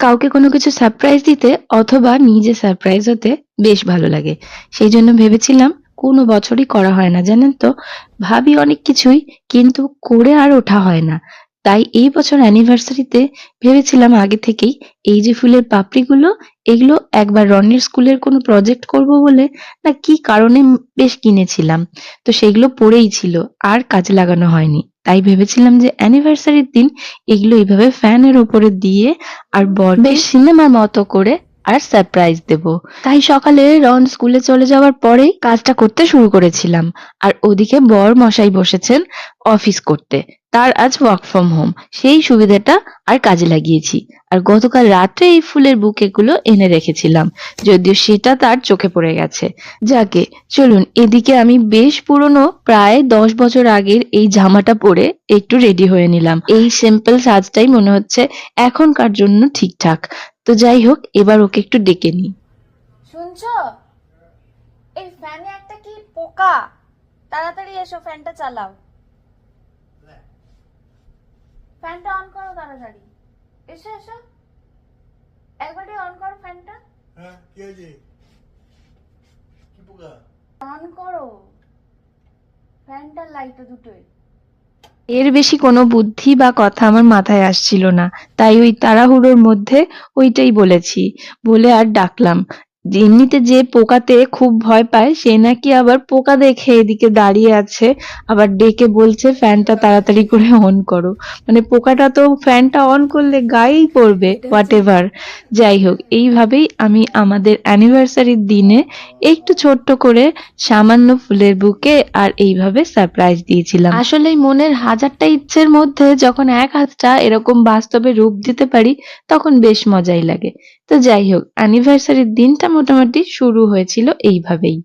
কাউকে কোনো কিছু সারপ্রাইজ দিতে অথবা নিজে সারপ্রাইজ হতে বেশ ভালো লাগে। সেই জন্য ভেবেছিলাম কোনো বছরই করা হয় না, জানেন তো? ভাবি অনেক কিছুই কিন্তু করে আর ওঠা হয় না। তাই এই বছর অ্যানিভার্সারিতে ভেবেছিলাম আগে থেকেই এই যে ফুলের পাপড়িগুলো, এগুলো একবার রনির স্কুলের কোনো প্রজেক্ট করব বলে না কি কারণে বেশ কিনেছিলাম। তো সেগুলো পড়েই ছিল, আর কাজে লাগানো হয়নি। তাই ভেবেছিলাম যে অ্যানিভার্সারির দিন এগুলো এইভাবে ফ্যানের উপরে দিয়ে আর বর বেশ। সিনেমার মতো করে আর সারপ্রাইজ দেব। তাই সকালে রন স্কুলে চলে যাওয়ার পরেই কাজটা করতে শুরু করেছিলাম। আর ওদিকে বর মশাই বসেছেন অফিস করতে। তার আজ ওয়ার্ক ফ্রম হোম সেই সুবিধাটা আর কাজে লাগিয়েছি। আর গতকাল রাত্রে এই ফুলের বুকেগুলো এনে রেখেছিলাম। যদিও সেটা তার চোখে পড়ে গেছে। যাকে, চলুন এদিকে আমি বেশ পুরনো প্রায় দশ বছর আগের এই জামাটা পরে একটু রেডি হয়ে নিলাম। এই সিম্পল সাজটাই মনে হচ্ছে এখনকার জন্য ঠিকঠাক। তো যাই হোক এবার ওকে একটু ডেকে নিই। শুনছো? এই ফ্যানে একটা কি পোকা? তাড়াতাড়ি এসো ফ্যানটা চালাও। ফ্যানটা অন করো তাড়াতাড়ি। এসো এসো। একবারই অন করো ফ্যানটা। হ্যাঁ কি হয়েছে? কি পোকা? অন করো। ফ্যানটা লাইটও দুটোই। এর বেশি কোনো বুদ্ধি বা কথা আমার মাথায় আসছিল না। তাই ওই তাড়াহুড়োর মধ্যে ওইটাই বলেছি। বলে আর ডাকলাম। এমনিতে যে পোকাতে খুব ভয় পায় সে নাকি আবার পোকা দেখে এদিকে দাঁড়িয়ে আছে আবার ডেকে বলছে ফ্যানটা তাড়াতাড়ি করে অন করো। মানে পোকাটা তো ফ্যানটা অন করলে গায়েই পড়বে হোয়াট এভার যাই হোক এইভাবেই আমি আমাদের অ্যানিভার্সারির দিনে একটু ছোট্ট করে সামান্য ফুলের বুকে আর এইভাবে সারপ্রাইজ দিয়েছিলাম। আসলে মনের হাজারটা ইচ্ছের মধ্যে যখন এক হাতটা এরকম বাস্তবে রূপ দিতে পারি তখন বেশ মজাই লাগে। তো যাই হোক অ্যানিভার্সারির দিনটা মোটামুটি শুরু হয়েছিল এইভাবেই।